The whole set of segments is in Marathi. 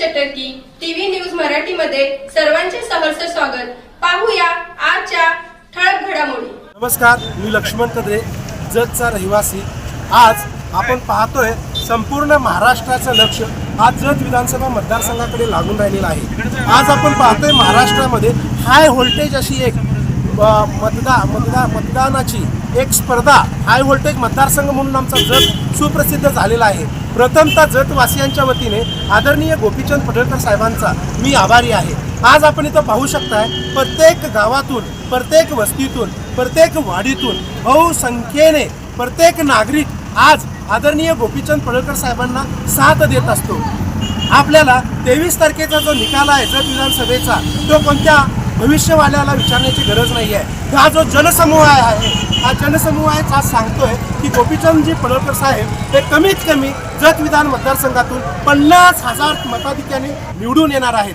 चटर्की टीव्ही न्यूज मराठीमध्ये सर्वांचे सहर्ष स्वागत. पाहूया आजच्या ठळक घडामोडी. नमस्कार मी लक्ष्मण कदरे जतचा रहिवासी. आज आपण पाहतोय संपूर्ण महाराष्ट्राचं लक्ष आज जत विधानसभा मतदारसंघाकडे लागून राहिलेलं आहे. आज आपण पाहतोय महाराष्ट्रामध्ये हाय व्होल्टेज अशी एक मतदा मतदा मतदानाची एक स्पर्धा हाय व्होल्टेज मतदारसंघ म्हणून आमचा जत सुप्रसिद्ध झालेला आहे. प्रथमतः जतवासियांच्या वतीने आदरणीय गोपीचंद पडळकर साहेबांचा मी आभारी आहे. आज आपण इथं पाहू शकताय प्रत्येक गावातून प्रत्येक वस्तीतून प्रत्येक वाडीतून बहुसंख्येने प्रत्येक नागरिक आज आदरणीय गोपीचंद पडळकर साहेबांना साथ देत असतो. आपल्याला तेवीस तारखेचा जो निकाल आहे जत विधानसभेचा तो कोणत्या भविष्यवाल्याला विचारण्याची गरज नाही आहे हा जो जनसमूह आहे हा जनसमूह आहे आज सांगतोय की गोपीचंदजी पडळकर साहेब हे कमीत कमी जत विधान मतदारसंघातून पन्नास हजार मताधिक्याने निवडून येणार आहेत.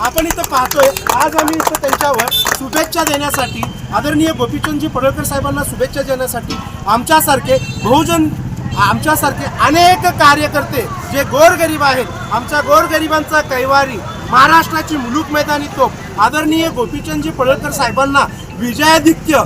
आपण इथं पाहतोय आज आम्ही इथं त्यांच्यावर शुभेच्छा देण्यासाठी आदरणीय गोपीचंदजी पडळकर साहेबांना शुभेच्छा देण्यासाठी आमच्यासारखे बहुजन आमच्यासारखे अनेक कार्यकर्ते जे गोरगरीब आहेत आमच्या गोरगरिबांचा कैवारी महाराष्ट्राची मुलूक मैदानी तोप आदरणीय गोपीचंदजी पडळकर साहेबांना विजयाधिक्य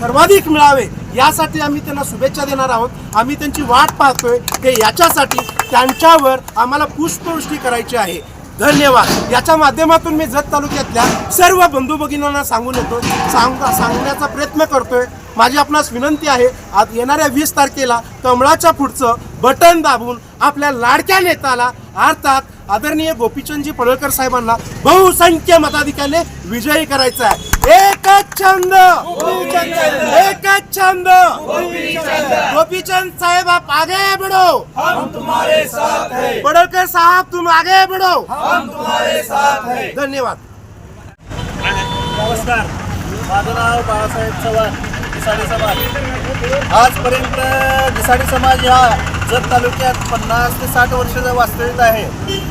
सर्वाधिक मिळावे यासाठी आम्ही त्यांना शुभेच्छा देणार आहोत. आम्ही त्यांची वाट पाहतोय. की याच्यासाठी त्यांच्यावर आम्हाला पुष्पवृष्टी करायची आहे. धन्यवाद. याच्या माध्यमातून मी जत तालुक्यातल्या सर्व बंधू भगिनींना सांगून येतो. सांग सांगण्याचा प्रयत्न करतोय. माझी आपणास विनंती आहे आज येणाऱ्या वीस तारखेला कमळाच्या पुढचं बटन दाबून आपल्या लाडक्या नेत्याला अर्थात आदरणीय गोपीचंदजी पडळकर साहेबांना बहुसंख्य मताधिकारी विजयी करायचं आहे. एकच छंद. एकच छंद. गोपीचंद साहेब आप आगे बढ़ो. हम तुम्हारे साथ हैं पडळकर साहब तुम आगे बढ़ो. हम तुम्हारे साथ हैं धन्यवाद. नमस्कार. माझं नाव बाळासाहेब चव्हाण दिसाडी समाज. आजपर्यंत दिसाडी समाज या जत तालुक्यात पन्नास ते साठ वर्षाचा वास्तविक आहे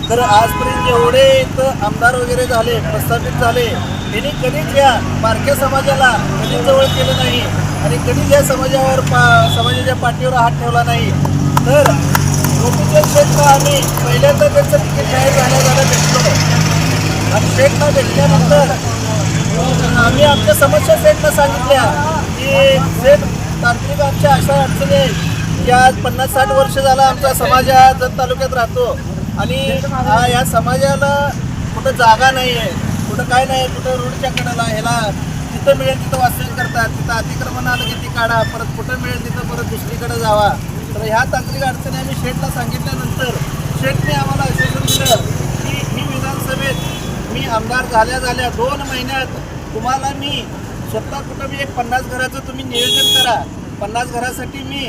तर आजपर्यंत जेवढे इथं आमदार वगैरे झाले प्रस्थापित झाले त्यांनी कधीच या बारक्या समाजाला कधी जवळ केलं नाही आणि कधीच या समाजावर पा समाजाच्या पाठीवर हात ठेवला नाही. तर गोपीचंद शेठला आम्ही पहिल्यांदा त्यांचं तिकीट जाहीर झाल्याला भेटलो. आणि शेठला भेटल्यानंतर आम्ही आमच्या समस्या सेटला सांगितल्या की सेट तांत्रिक आमच्या अशा अडचणी आहेत. की आज पन्नास साठ वर्ष झाला आमचा समाज हा जत तालुक्यात राहतो. आणि हा या समाजाला कुठं जागा नाही आहे कुठं काय नाही कुठं रोडच्या कडेला ह्याला जिथं मिळेल तिथं वास्तव्य करतात तिथं अतिक्रमण आलं की ती काढा परत कुठं मिळेल तिथं परत दुसरीकडे जावा. तर ह्या तांत्रिक अडचणी आम्ही शेठला सांगितल्यानंतर शेठने आम्हाला आश्वासन दिलं की ही विधानसभेत मी आमदार झाल्या झाल्या दोन महिन्यात तुम्हाला मी स्वतः कुठं मी एक पन्नास घराचं तुम्ही नियोजन करा. पन्नास घरासाठी मी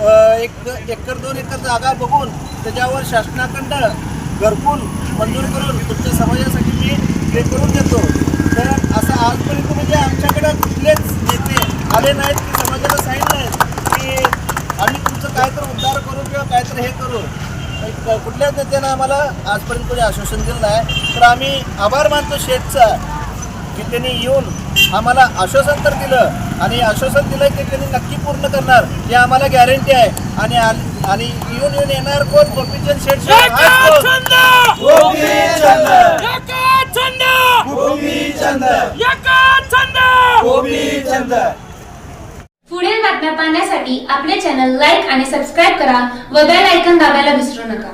एक एकर दोन एकर जागा बघून त्याच्यावर शासनाकडं घरकून मंजूर करून तुमच्या समाजासाठी मी हे करून देतो. तर असं आजपर्यंत म्हणजे आमच्याकडं कुठलेच नेते आले नाहीत की समाजाला सांगितलं की आम्ही तुमचं काय तर उद्धार करू किंवा काय तर हे करू. कुठल्याच नेत्यानं आम्हाला आजपर्यंत कोणी आश्वासन दिलं नाही. तर आम्ही आभार मानतो शेठचा की त्यांनी येऊन आम्हाला आश्वासन तर दिलं आणि आश्वासन दिलं ते त्यांनी नक्की पूर्ण करणार. हे आम्हाला गॅरंटी आहे. आणि आणि येऊन येऊन येणार कोण? गोपीचंद शेठ? पुढील बातम्या पाहण्यासाठी आपले चॅनल लाईक आणि सबस्क्राईब करा व बेल आयकॉन दाबायला विसरू नका.